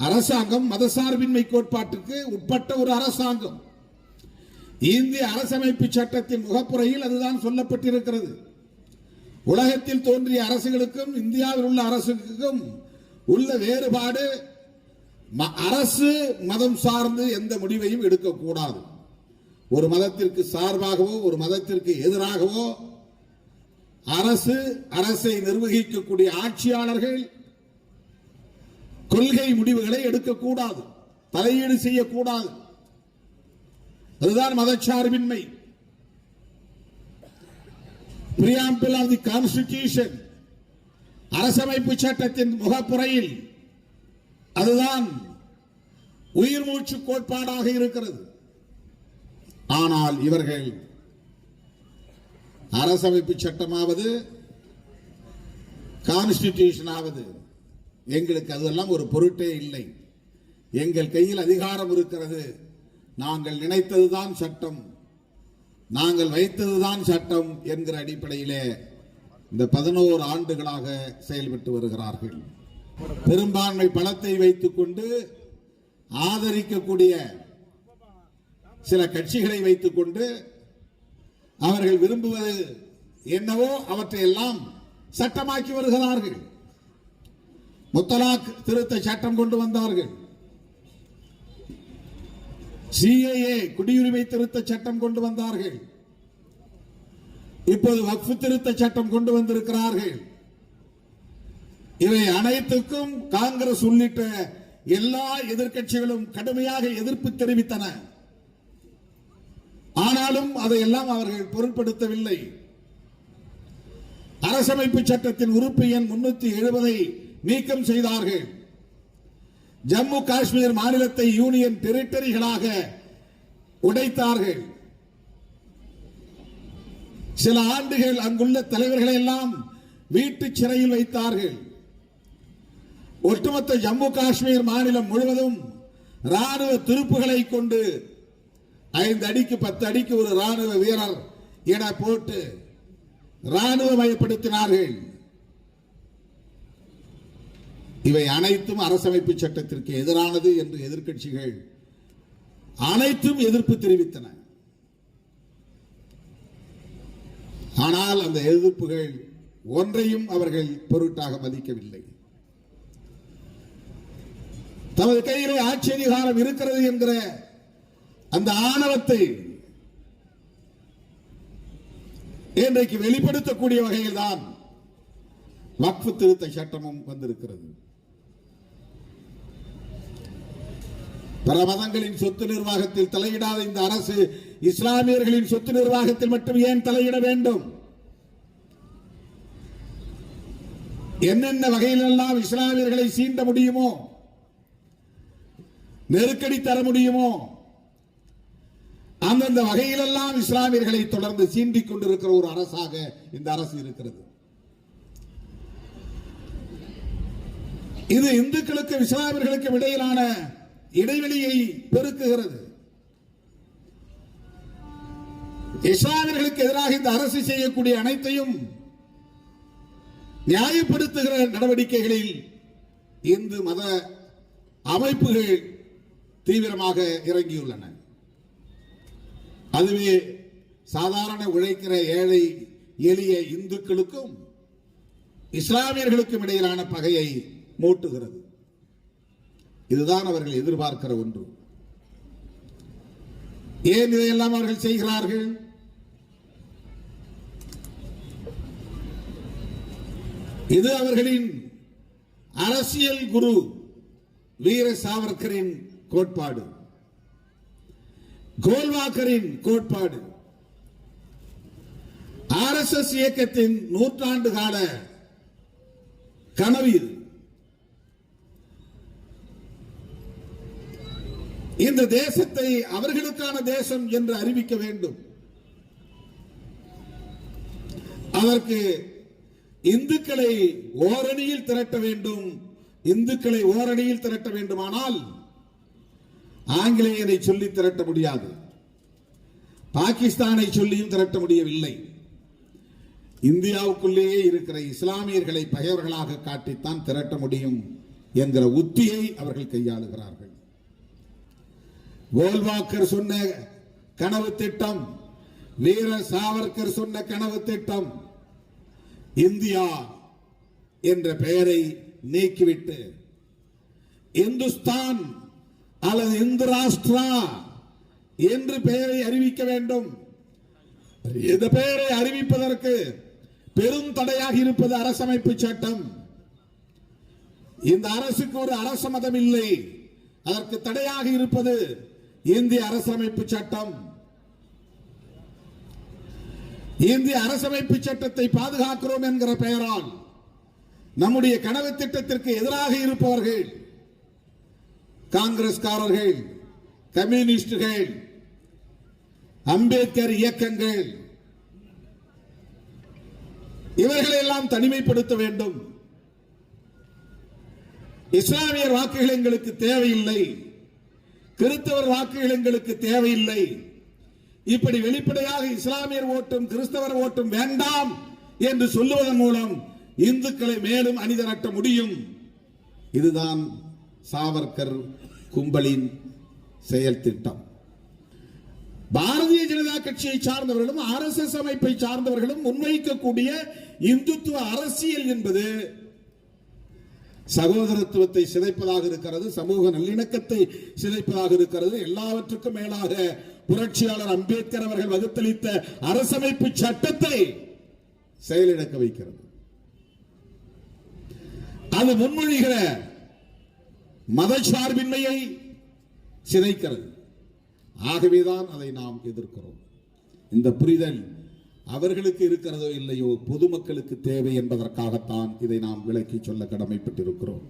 அரசாங்கம் மதசார்பின்மை கோட்பாட்டுக்கு உட்பட்ட ஒரு அரசாங்கம். இந்திய அரசமைப்பு சட்டத்தின் முகப்புறையில் அதுதான் சொல்லப்பட்டிருக்கிறது. உலகத்தில் தோன்றிய அரசுகளுக்கும் இந்தியாவில் உள்ள அரசுக்கும் உள்ள வேறுபாடு ம- அரசு மதம் சார்ந்து எந்த முடிவையும் எடுக்கக்கூடாது. ஒரு மதத்திற்கு சார்பாகவோ ஒரு மதத்திற்கு எதிராகவோ அரசு அரசை நிர்வகிக்கக்கூடிய ஆட்சியாளர்கள் கொள்கை முடிவுகளை எடுக்கக்கூடாது. தலையீடு செய்யக்கூடாது. அதுதான் மதச்சார்பின்மை. பிரியாம்பிள் ஆஃப் தி கான்ஸ்டிடியூஷன் அரசமைப்பு சட்டத்தின் முகப்புறையில் அதுதான் உயிர் மூச்சு கோட்பாடாக இருக்கிறது. ஆனால் இவர்கள் அரசமைப்பு சட்டமாவது கான்ஸ்டிடியூஷன் ஆவது எங்களுக்கு அதெல்லாம் ஒரு பொருட்டே இல்லை. எங்கள் கையில் அதிகாரம் இருக்கிறது. நாங்கள் நினைத்ததுதான் சட்டம். நாங்கள் வைத்ததுதான் சட்டம் என்கிற அடிப்படையிலே இந்த பதினோரு ஆண்டுகளாக செயல்பட்டு வருகிறார்கள். பெரும்பான்மை பலத்தை வைத்துக்கொண்டு ஆதரிக்கக்கூடிய சில கட்சிகளை வைத்துக்கொண்டு அவர்கள் விரும்புவது என்னவோ அவற்றை எல்லாம் சட்டமாக்கி வருகிறார்கள். முத்தலாக் திருத்த சட்டம் கொண்டு வந்தார்கள். சிஏஏ குடியுரிமை திருத்த சட்டம் கொண்டு வந்தார்கள். இப்போது வக்ஃபு திருத்த சட்டம் கொண்டு வந்திருக்கிறார்கள். இவை அனைத்துக்கும் காங்கிரஸ் உள்ளிட்ட எல்லா எதிர்க்கட்சிகளும் கடுமையாக எதிர்ப்பு தெரிவித்தன. ஆனாலும் அதையெல்லாம் அவர்கள் பொருட்படுத்தவில்லை. அரசமைப்பு சட்டத்தின் உறுப்பு எண் முன்னூத்தி எழுபதை நீக்கம் செய்தார்கள். ஜம்மு காஷ்மீர் மாநிலத்தை யூனியன் டெரிட்டரிகளாக உடைத்தார்கள். சில ஆண்டுகள் அங்குள்ள தலைவர்களை எல்லாம் வீட்டு சிறையில் வைத்தார்கள். ஒட்டுமொத்த ஜம்மு காஷ்மீர் மாநிலம் முழுவதும் ராணுவ துருப்புகளை கொண்டு ஐந்து அடிக்கு பத்து அடிக்கு ஒரு ராணுவ வீரர் என போட்டு ராணுவமயப்படுத்தினார்கள் இவை அனைத்தும் அரசமைப்பு சட்டத்திற்கு எதிரானது என்று எதிர்கட்சிகள் அனைத்தும் எதிர்ப்பு தெரிவித்தன. ஆனால் அந்த எதிர்ப்புகள் ஒன்றையும் அவர்கள் பொருட்டாக மதிக்கவில்லை. தமது கையிலே ஆட்சி அதிகாரம் இருக்கிறது என்கிற அந்த ஆணவத்தை இன்றைக்கு வெளிப்படுத்தக்கூடிய வகையில் தான் வக்ஃபு திருத்த சட்டமும் வந்திருக்கிறது. பிற மதங்களின் சொத்து நிர்வாகத்தில் தலையிடாத இந்த அரசு இஸ்லாமியர்களின் சொத்து நிர்வாகத்தில் மட்டும் ஏன் தலையிட வேண்டும்? என்னென்ன வகையிலெல்லாம் இஸ்லாமியர்களை சீண்ட முடியுமோ நெருக்கடி தர முடியுமோ அந்தந்த வகையிலெல்லாம் இஸ்லாமியர்களை தொடர்ந்து சீண்டிக் கொண்டிருக்கிற ஒரு அரசாக இந்த அரசு இருக்கிறது. இது இந்துக்களுக்கும் இஸ்லாமியர்களுக்கும் இடையிலான இடைவெளியை பெருக்குகிறது. இஸ்லாமியர்களுக்கு எதிராக இந்த அரசு செய்யக்கூடிய அனைத்தையும் நியாயப்படுத்துகிற நடவடிக்கைகளில் இந்து மத அமைப்புகள் தீவிரமாக இறங்கியுள்ளன. அதுவே சாதாரண உழைக்கிற ஏழை எளிய இந்துக்களுக்கும் இஸ்லாமியர்களுக்கும் இடையிலான பகையை மூட்டுகிறது. இதுதான் அவர்கள் எதிர்பார்க்கிற ஒன்று. ஏன் இதையெல்லாம் அவர்கள் செய்கிறார்கள்? இது அவர்களின் அரசியல் குரு வீர சாவர்கரின் கோட்பாடு. கோல்வாக்கரின் கோட்பாடு. ஆர்எஸ்எஸ் இயக்கத்தின் நூற்றாண்டு கால கனவு இது. இந்த தேசத்தை அவர்களுக்கான தேசம் என்று அறிவிக்க வேண்டும். அதற்கு இந்துக்களை ஓரணியில் திரட்ட வேண்டும். இந்துக்களை ஓரணியில் திரட்ட வேண்டுமானால் ஆங்கிலேயனை சொல்லி திரட்ட முடியாது. பாகிஸ்தானை சொல்லியும் திரட்ட முடியவில்லை. இந்தியாவுக்குள்ளேயே இருக்கிற இஸ்லாமியர்களை பகைவர்களாக காட்டித்தான் திரட்ட முடியும் என்கிற உத்தியை அவர்கள் கையாளுகிறார்கள். கோல்வாக்கர் சொன்ன கனவு திட்டம் வீர சாவர்கர் சொன்ன கனவு திட்டம் இந்தியா என்ற பெயரை நீக்கிவிட்டு இந்துஸ்தான் அல்லது இந்து ராஷ்டிரா என்று பெயரை அறிவிக்க வேண்டும். இந்த பெயரை அறிவிப்பதற்கு பெரும் தடையாக இருப்பது அரசமைப்பு சட்டம். இந்த அரசுக்கு ஒரு அரச மதம் இல்லை. அதற்கு தடையாக இருப்பது இந்திய அரசமைப்பு சட்டம். இந்திய அரசமைப்பு சட்டத்தை பாதுகாக்கிறோம் என்கிற பெயரால் நம்முடைய கனவு திட்டத்திற்கு எதிராக இருப்பவர்கள் காங்கிரஸ்காரர்கள் கம்யூனிஸ்டுகள் அம்பேத்கர் இயக்கங்கள் இவர்களை எல்லாம் தனிமைப்படுத்த வேண்டும். இஸ்லாமியர் வாக்குகள் எங்களுக்கு தேவையில்லை. கிறிஸ்தவர் வாக்குகள் எங்களுக்கு தேவையில்லை. இப்படி வெளிப்படையாக இஸ்லாமியர் ஓட்டும் கிறிஸ்தவர் ஓட்டும் வேண்டாம் என்று சொல்லுவதன் மூலம் இந்துக்களை மேலும் அணிதிரட்ட முடியும். இதுதான் சாவர்கர் கும்பலின் செயல் திட்டம். பாரதிய ஜனதா கட்சியை சார்ந்தவர்களும் ஆர் எஸ் எஸ் அமைப்பை சார்ந்தவர்களும் முன்வைக்கக்கூடிய இந்துத்துவ அரசியல் என்பது சகோதரத்துவத்தை சிதைப்பதாக இருக்கிறது சமூக நல்லிணக்கத்தை சிதைப்பதாக இருக்கிறது. எல்லாவற்றுக்கும் மேலாக புரட்சியாளர் அம்பேத்கர் அவர்கள் வகுத்தளித்த அரசமைப்பு சட்டத்தை செயலிழக்க வைக்கிறது. அது முன்மொழிகிற மதச்சார்பின்மையை சிதைக்கிறது. ஆகவேதான் அதை நாம் எதிர்க்கிறோம். இந்த புரிதல் அவர்களுக்கு இருக்கிறதோ இல்லையோ பொதுமக்களுக்கு தேவை என்பதற்காகத்தான் இதை நாம் விளக்கி சொல்ல கடமைப்பட்டிருக்கிறோம்.